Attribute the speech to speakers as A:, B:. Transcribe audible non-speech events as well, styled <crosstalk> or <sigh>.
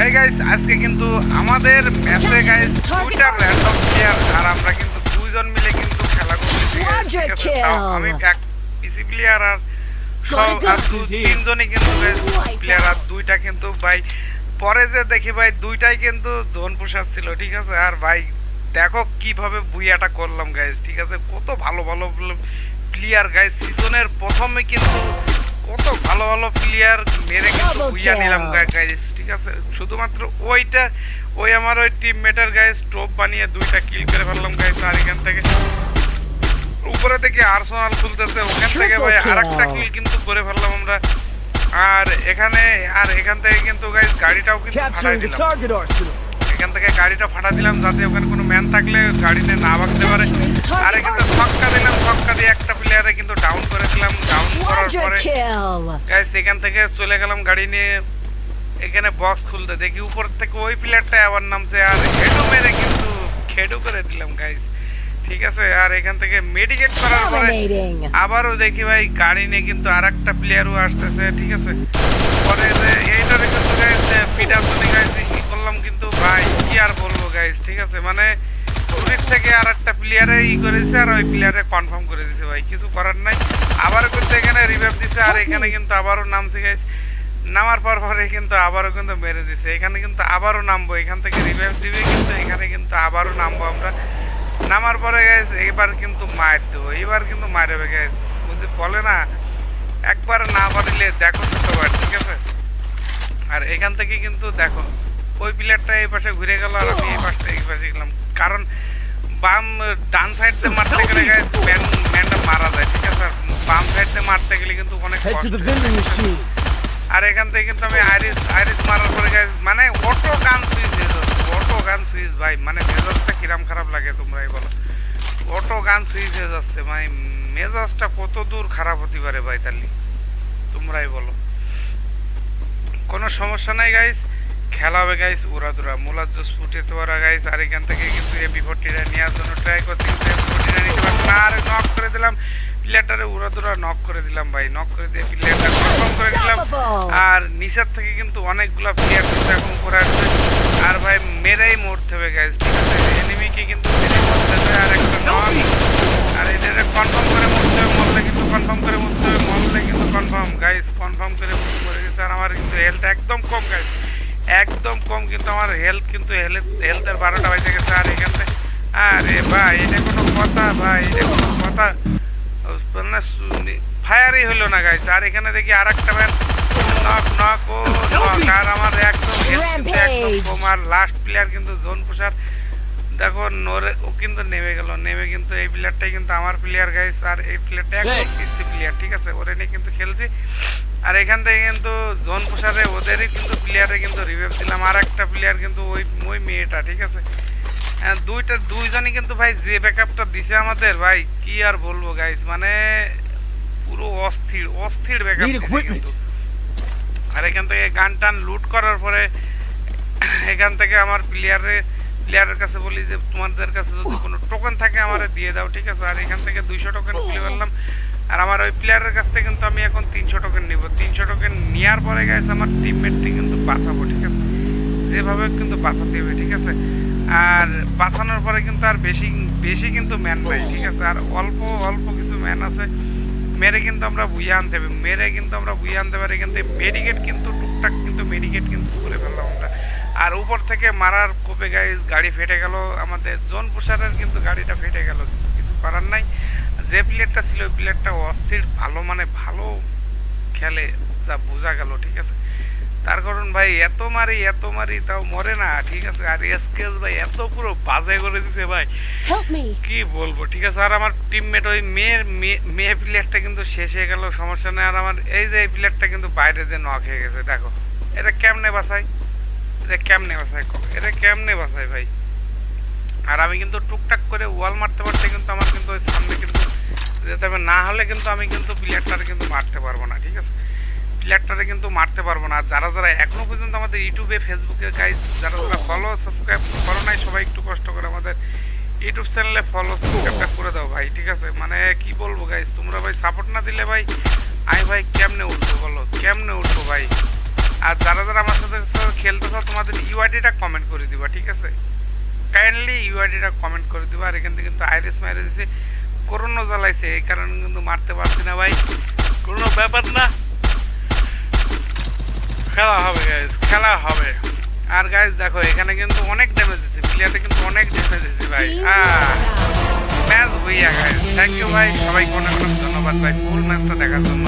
A: এই গাইস আজকে কিন্তু আমাদের ম্যাচে গাইস দুইটা র্যান্ডম প্লেয়ার আর আমরা কিন্তু দুইজন মিলে কিন্তু খেলা করতেছি. আমি এক পিসি প্লেয়ার আর তিনজনই কিন্তু প্লেয়ার আর দুইটা কিন্তু ভাই পরে যে দেখি ভাই দুইটাই কিন্তু জোন পোষার ছিল ঠিক আছে? আর ভাই দেখো কীভাবে বুইয়াটা করলাম গাইস ঠিক আছে? কত ভালো ভালো প্লেয়ার গাইস সিজনের প্রথমে কিন্তু কত ভালো ভালো প্লেয়ার মেরে কিন্তু বুইয়া নিলাম. গাইস ঠিক আছে? শুধুমাত্র ওইটা ওই আমার ওই টিমমেটের গায়ে স্টোভ বানিয়ে দুইটা কিল করে ফেললাম গাইস আর এখান থেকে উপরে থেকে আর্সেনাল খুলতেছে ওখান থেকে ভাই আরেকটা কিল কিন্তু করে ফেললাম আমরা। আর এখানে আর এখান থেকে কিন্তু গাইস গাড়িটাও কিন্তু ফাটাই দিলাম। এখান থেকে গাড়িটা ফাটা দিলাম যাতে ওখানে কোনো ম্যান থাকলে গাড়িতে না ভাগতে পারে। আর এখানে ছক্কা দিলাম ছক্কা দিয়ে একটা প্লেয়ারে কিন্তু ডাউন করে দিলাম ডাউন করার
B: Quadra
A: পরে
B: kill.
A: গাইস এখান থেকে চলে গেলাম গাড়ি নিয়ে। এখানে বক্স খুলতে। দেখি উপর থেকে ওই প্লেয়ারটা আবার নামছে। আর হেডু মেরে কিন্তু খেডু করে দিলাম গাইস ঠিক আছে? আর এখান থেকে মেডিকেট করার পরে আবারও দেখি ভাই গাড়ি নিয়ে কিন্তু আর একটা প্লেয়ারও আসতেছে ঠিক আছে? পরে এইটারে কিন্তু গাইস পিটার গাইস কি করলাম কিন্তু ভাই কি আর বলব গাইস ঠিক আছে? মানে পুরীর থেকে আর একটা প্লেয়ারে ই করেছে আর ওই প্লেয়ারে কনফার্ম করে দিছে ভাই কিছু করার নাই। আবারও কিন্তু এখানে রিভাইভ দিছে আর এখানে কিন্তু আবারও নামছে গাইস নামার পর পরে কিন্তু আবারও কিন্তু মেরে দিছে। এখানে কিন্তু আবারও নামবো এখান থেকে রিভাইভ দিবে কিন্তু এখানে কিন্তু আবারও নামবো আমরা। নামার পরে গাইস এবার কিন্তু মার দেবো এবার কিন্তু মারবে গাইস বুঝতে বলে না একবার না পারিলে দেখো দুটোবার ঠিক আছে? আর এখান থেকে কিন্তু দেখো। ওই প্লেয়ারটা এই পাশে ঘুরে গেল আর আমি এই পাশ এই পাশে গেলাম। কারণ বাম ডান সাইড দিয়ে মারতে গেলে ম্যান ম্যানটা মারা যায় ঠিক আছে? বাম সাইড দিয়ে মারতে গেলে কিন্তু অনেক. আর এখান থেকে কিন্তু আমি আইরিস আইরিস মারার পরে guys, মানে অটো গান সুইচ অটো গান সুইচ ভাই মানে মেজাজটা কিরাম খারাপ লাগে তোমরাই বলো। অটো গান সুইচ হয়ে যাচ্ছে ভাই মেজাজটা কত দূর খারাপ হতে পারে ভাই তাহলে? তোমরাই বলো। কোনো সমস্যা নাই গাইস খেলা হবে গাইস উড়া দুরা মোলার জুস ফুটেতে পারা গাইস আর এখান থেকে কিন্তু এপি ফোর্টিটা নেওয়ার জন্য ট্রাই করতে কিন্তু এপি ফোর্টিটা নিতে পারব না। আর নক করে দিলাম। প্লেয়ারটারে উড়া দুরা নক করে দিলাম ভাই। নক করে দিয়ে প্লেয়ারটা কনফার্ম করে দিলাম। আর নিচের থেকে কিন্তু অনেকগুলা প্লেয়ার কিন্তু এখন উপরে আসবে আর ভাই মেরেই মরতে হবে গাইস ঠিক আছে? এনিমিকে কিন্তু মেরে মরতে হবে আর একটা নক আর এদের কনফার্ম করে মরতে হবে মরলে কিন্তু কনফার্ম করে মরতে হবে মরলে কিন্তু কনফার্ম গাইস কনফার্ম করে মরে গেছে আর আমার কিন্তু হেলথ একদম কম গাইস একদম কম কিন্তু আমার হেলথ কিন্তু হেলথ হেলথের বারোটা বাজে গেছে আর এখান থেকে আরে ভাই এটা কোনো কথা ভাই এটা কোনো কথা। মানে ফায়ারই হলো না গাইছে আর এখানে দেখি আর একটা ম্যান নক নক ও নক আর আমার একদম একদম কম। আর লাস্ট প্লেয়ার কিন্তু জোন পুষার দেখো নোরে ও কিন্তু নেমে গেল। নেমে কিন্তু এই প্লেয়ারটাই কিন্তু আমার প্লেয়ার গাইস আর এই প্লেয়ারটা একদম. পিসি প্লেয়ার ঠিক আছে? ওরে নিয়ে কিন্তু খেলছি। আর এখান থেকে কিন্তু জোন পুষারে ওদেরই কিন্তু প্লেয়ারে কিন্তু রিভাইভ দিলাম। আর একটা প্লেয়ার কিন্তু ওই ওই মেয়েটা ঠিক আছে? হ্যাঁ, দুইটা দুইজনই কিন্তু ভাই যে ব্যাকআপটা দিছে আমাদের ভাই কি আর বলব গাইস মানে পুরো অস্থির অস্থির ব্যাকআপ. আর এখান থেকে গান টান লুট করার পরে <clears throat> এখান থেকে আমার প্লেয়ারে প্লেয়ারের কাছে বলি যে তোমাদের কাছে যদি কোনো টোকেন থাকে আমার দিয়ে দাও ঠিক আছে? আর এখান থেকে দুইশো টোকেন খুলে ফেললাম। আর আমার ওই প্লেয়ারের কাছ থেকে কিন্তু আমি এখন তিনশো টোকেন নিব। তিনশো টোকেন নেওয়ার পরে গেছে আমার টিমমেটটি কিন্তু বাঁচাবো ঠিক আছে? যেভাবে কিন্তু বাঁচাতে হবে ঠিক আছে? আর বাঁচানোর পরে কিন্তু আর বেশি বেশি কিন্তু ম্যান নাই ঠিক আছে? আর অল্প অল্প কিছু ম্যান আছে। মেরে কিন্তু আমরা বুইয়ে আনতে হবে। মেরে কিন্তু আমরা বুইয়ে আনতে পারি কিন্তু মেডিকেট কিন্তু টুকটাক কিন্তু মেডিকেট কিন্তু করে ফেললাম আমরা। আর উপর থেকে মারার কোপে গাড়ি গাড়ি ফেটে গেল। আমাদের জোন প্রসারের কিন্তু গাড়িটা ফেটে গেল। কিছু করার নাই। যে প্লেয়ারটা ছিল ওই প্লেয়ারটা অস্থির ভালো মানে ভালো খেলে যা বোঝা গেল ঠিক আছে? তার কারণ ভাই এত মারি এত মারি তাও মরে না ঠিক আছে? আর এসকেস ভাই এত পুরো বাজে করে দিছে ভাই। কি বলব ঠিক আছে? আর আমার টিমমেট ওই মেয়ের মেয়ে- প্লেয়ারটা কিন্তু শেষ হয়ে গেল সমস্যা নেই। আর আমার এই যে প্লেয়ারটা কিন্তু বাইরে যে নক হয়ে গেছে দেখো। এটা কেমনে বাসাই এটা কেমনে কও? এটা কেমনে বাসাই ভাই? আর আমি কিন্তু টুকটাক করে ওয়াল মারতে পারতে কিন্তু আমার কিন্তু ওই সামনে কিন্তু যেতে হবে না হলে কিন্তু আমি কিন্তু প্লেয়ারটারে কিন্তু মারতে পারব না, ঠিক আছে? প্লেয়ারটারে কিন্তু মারতে পারব না। যারা যারা এখনও পর্যন্ত আমাদের ইউটিউবে, ফেসবুকে গাইজ যারা যারা ফলো সাবস্ক্রাইব করো নাই, সবাই একটু কষ্ট করে আমাদের ইউটিউব চ্যানেলে ফলো সাবস্ক্রাইবটা করে দাও ভাই, ঠিক আছে? মানে কি বলব গাইজ তোমরা ভাই সাপোর্ট না দিলে ভাই, আমি ভাই কেমনে উঠবো বলো? কেমনে উঠবো ভাই? আর যারা যারা আমার সাথে সাথে খেলতেছ তোমাদের ইউআইডিটা কমেন্ট করে দিবা, ঠিক আছে? কাইন্ডলি ইউআইডিটা কমেন্ট করে দিবা, আর এখান থেকে কিন্তু আইরিস ম্যারেজে করোনা জ্বালাইছে এই কারণে কিন্তু মারতে পারছি না ভাই। কোনো ব্যাপার না। খেলা হবে গাইজ খেলা হবে। আর গাইজ দেখো এখানে কিন্তু অনেক ড্যামেজ দিচ্ছে প্লেয়ারে কিন্তু অনেক ড্যামেজ দিচ্ছে ভাই। ম্যাচ হইয়া গাইজ থ্যাংক ইউ ভাই সবাইকে অনেক অনেক ধন্যবাদ ভাই ফুল ম্যাচটা দেখার জন্য।